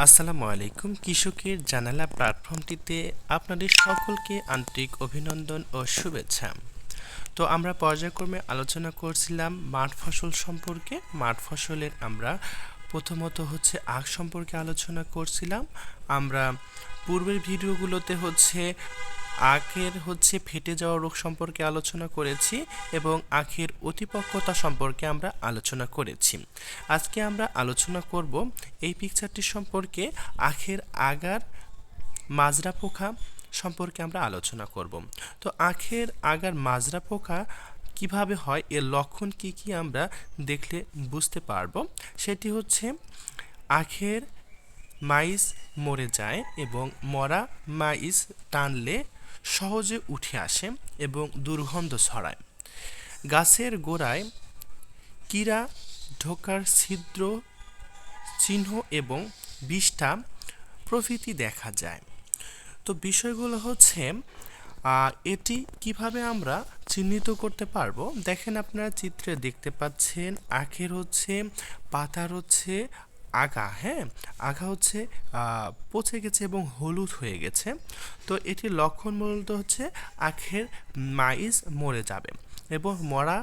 আসসালামু আলাইকুম, কৃষকের জানালা প্ল্যাটফর্মটিতে আপনাদের সকলকে আন্তরিক অভিনন্দন ও শুভেচ্ছা। তো আমরা পর্যায়ক্রমে আলোচনা করছিলাম মাঠ ফসল সম্পর্কে। মাঠ ফসলের আমরা প্রথমত হচ্ছে আখ সম্পর্কে আলোচনা করছিলাম। আমরা পূর্বের ভিডিওগুলোতে হচ্ছে আখের হচ্ছে ফেটে যাওয়া রোগ সম্পর্কে আলোচনা করেছি এবং আখের অতিপক্ষতা সম্পর্কে আমরা আলোচনা করেছি। আজকে আমরা আলোচনা করব এই পিকচারটি সম্পর্কে আখের আগার মাজরা পোকা সম্পর্কে আমরা আলোচনা করব। তো আখের আগার মাজরা পোকা কীভাবে হয়, এর লক্ষণ কি কি আমরা দেখলে বুঝতে পারব। সেটি হচ্ছে আখের মাইস মরে যায় এবং মরা মাইস টানলে সহজে উঠে আসে এবং দুর্গন্ধ ছড়ায়। গাছের গোড়ায় কীরা ঢোকার ছিদ্র চিহ্ন এবং বিষ্ঠা প্রভৃতি দেখা যায়। তো বিষয়গুলো হচ্ছে এটি কীভাবে আমরা চিহ্নিত করতে পারব? দেখেন আপনারা চিত্রে দেখতে পাচ্ছেন, আখের হচ্ছে, পাতার হচ্ছে আগা হ্যাঁ? আগা হচ্ছে পচে গেছে এবং হলুদ হয়ে গেছে। তো এটির লক্ষণ মূলত হচ্ছে আখের মাইজ মরে যাবে এবং মরা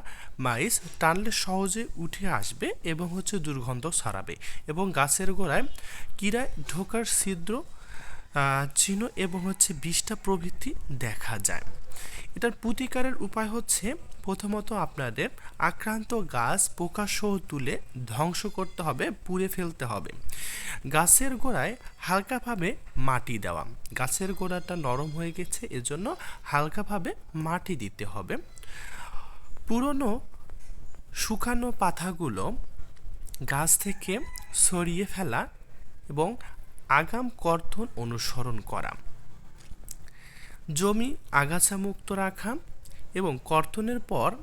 মাইজ টানলে সহজে উঠে আসবে এবং হচ্ছে দুর্গন্ধ ছড়াবে এবং গাছের গোড়ায় কিরায় ঢোকার ছিদ্র চিহ্ন এবং হচ্ছে বিষটা প্রভৃতি দেখা যায়। এটার প্রতিকারের উপায় হচ্ছে প্রথমত আপনাদের আক্রান্ত গাছ পোকাসহ তুলে ধ্বংস করতে হবে, পুড়ে ফেলতে হবে। গাছের গোড়ায় হালকাভাবে মাটি দেওয়া। গাছের গোড়াটা নরম হয়ে গেছে, এজন্য হালকাভাবে মাটি দিতে হবে। পুরনো শুকানো পাতাগুলো গাছ থেকে সরিয়ে ফেলা এবং আগাম কর্তন অনুসরণ করা। জমি আগাছা মুক্ত রাখা এবং কর্তনের পর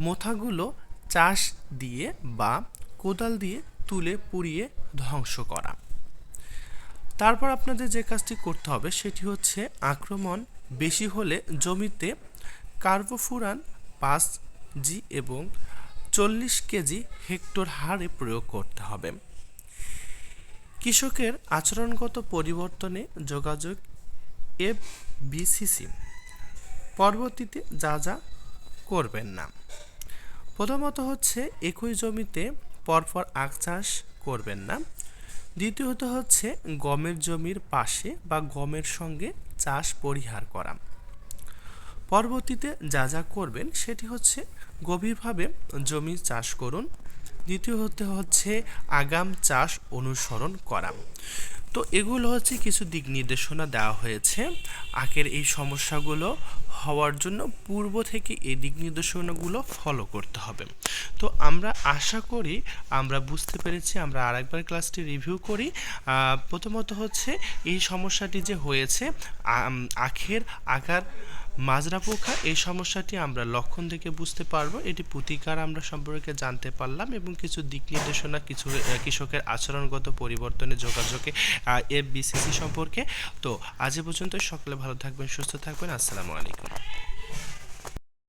মোথাগুলো চাষ দিয়ে বা কোদাল দিয়ে তুলে পুড়িয়ে ধ্বংস করা। তারপর আপনাদের যে কাজটি করতে হবে সেটি হচ্ছে আক্রমণ বেশি হলে জমিতে কার্বোফুরান পাঁচ জি এবং চল্লিশ কেজি হেক্টর হারে প্রয়োগ করতে হবে। কৃষকের আচরণগত পরিবর্তনে যোগাযোগ এফ বিসিসি পরবর্তীতে যা যা করবেন না। প্রথমত হচ্ছে একই জমিতে পরপর আখ চাষ করবেন না। দ্বিতীয়ত হচ্ছে গমের জমির পাশে বা গমের সঙ্গে চাষ পরিহার করা। পরবর্তীতে যা যা করবেন সেটি হচ্ছে গভীরভাবে জমি চাষ করুন। দ্বিতীয় হতে হচ্ছে আগাম চাষ অনুসরণ করা। তো এগুলো হচ্ছে কিছু দিক নির্দেশনা দেওয়া হয়েছে। আখের এই সমস্যাগুলো হওয়ার জন্য পূর্ব থেকে এই দিক নির্দেশনাগুলো ফলো করতে হবে। তো আমরা আশা করি আমরা বুঝতে পেরেছি, আমরা আরেকবার ক্লাসটি রিভিউ করি। প্রথমত হচ্ছে এই সমস্যাটি যে হয়েছে আখের আকার মাজরা পোকা, এই সমস্যাটি আমরা লক্ষণ দেখে বুঝতে পারব। এটি প্রতিকার আমরা সম্পর্কে জানতে পারলাম এবং কিছু দিক নির্দেশনা কিছু কৃষকের আচরণগত পরিবর্তনে যোগাযোগে এফ বিসিসি সম্পর্কে। তো আজ পর্যন্ত সকলে ভালো থাকবেন, সুস্থ থাকবেন। আসসালামু আলাইকুম।